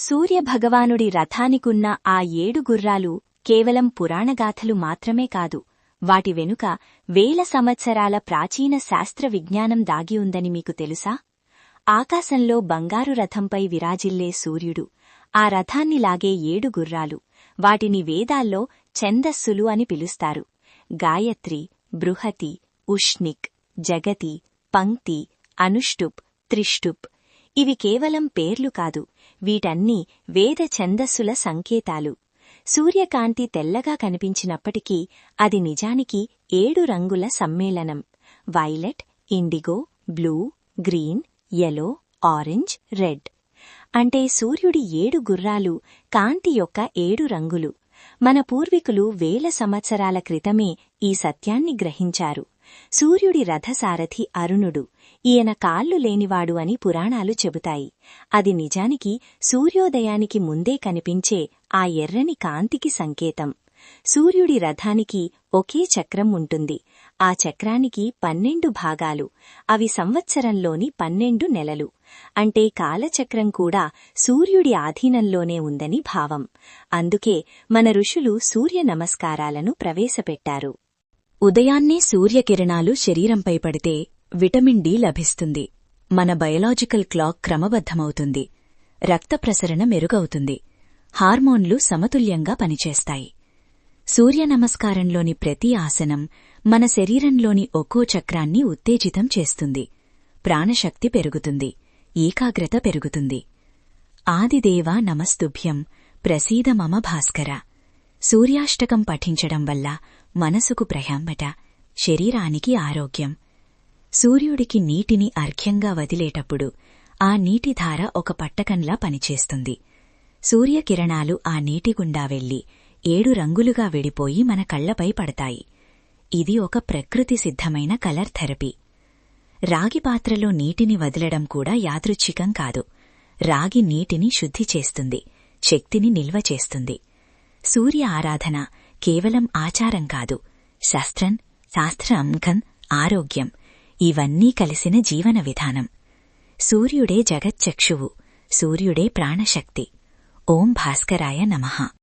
సూర్యభగవానుడి రథానికున్న ఆ ఏడు గుర్రాలు కేవలం పురాణగాథలు మాత్రమే కాదు వాటి వెనుక వేల సంవత్సరాల ప్రాచీన శాస్త్ర విజ్ఞానం దాగి ఉందని మీకు తెలుసా? ఆకాశంలో బంగారు రథంపై విరాజిల్లే సూర్యుడు ఆ రథాన్ని లాగే ఏడు గుర్రాలు వాటిని వేదాల్లో ఛందస్సులు అని పిలుస్తారు. గాయత్రి బృహతి ఉష్ణిక్ జగతి పంక్తి అనుష్టుప్ త్రిష్టుప్ ఇవి కేవలం పేర్లు కాదు వీటన్నీ వేద ఛందస్సుల సంకేతాలు. సూర్యకాంతి తెల్లగా కనిపించినప్పటికీ అది నిజానికి ఏడు రంగుల సమ్మేళనం. Violet indigo blue green yellow orange red. అంటే సూర్యుడి ఏడు గుర్రాలు కాంతి యొక్క ఏడు రంగులు. మన పూర్వీకులు వేల సంవత్సరాల క్రితమే ఈ సత్యాన్ని గ్రహించారు. సూర్యుడి రథసారథి అరుణుడు. ఈయన కాళ్ళు లేనివాడు అని పురాణాలు చెబుతాయి. అది నిజానికి సూర్యోదయానికి ముందే కనిపించే ఆ ఎర్రని కాంతికి సంకేతం. సూర్యుడి రథానికి ఒకే చక్రం ఉంటుంది. ఆ చక్రానికి పన్నెండు భాగాలు. అవి సంవత్సరంలోని పన్నెండు నెలలు. అంటే కాలచక్రం కూడా సూర్యుడి ఆధీనంలోనే ఉందని భావం. అందుకే మన ఋషులు సూర్య నమస్కారాలను ప్రవేశపెట్టారు. ఉదయాన్నే సూర్యకిరణాలు శరీరంపై పడితే విటమిన్ డి లభిస్తుంది. మన బయలాజికల్ క్లాక్ క్రమబద్ధమవుతుంది. రక్త ప్రసరణ మెరుగవుతుంది. హార్మోన్లు సమతుల్యంగా పనిచేస్తాయి. సూర్య నమస్కారంలోని ప్రతి ఆసనం మన శరీరంలోని ఒక్కో చక్రాన్ని ఉత్తేజితం చేస్తుంది. ప్రాణశక్తి పెరుగుతుంది. ఏకాగ్రత పెరుగుతుంది. ఆదిదేవా నమస్తుభ్యం ప్రసీద మమ భాస్కర. సూర్యాష్టకం పఠించడం వల్ల మనసుకు ప్రయాంబట శరీరానికి ఆరోగ్యం. సూర్యుడికి నీటిని అర్ఘ్యంగా వదిలేటప్పుడు ఆ నీటిధార ఒక పట్టకంలా పనిచేస్తుంది. సూర్యకిరణాలు ఆ నీటి గుండా వెళ్ళి ఏడు రంగులుగా విడిపోయి మన కళ్ళపై పడతాయి. ఇది ఒక ప్రకృతి సిద్ధమైన కలర్ థెరపీ. రాగి పాత్రలో నీటిని వదలడం కూడా యాదృచ్ఛికం కాదు. రాగి నీటిని శుద్ధి చేస్తుంది శక్తిని నిల్వ చేస్తుంది. సూర్య ఆరాధన కేవలం ఆచారం కాదు. శాస్త్రం శాస్త్రాంకం ఆరోగ్యం ఇవన్నీ కలిసిన జీవన విధానం. సూర్యుడే జగచ్చక్షువు సూర్యుడే ప్రాణశక్తి. ఓం భాస్కరాయ నమః.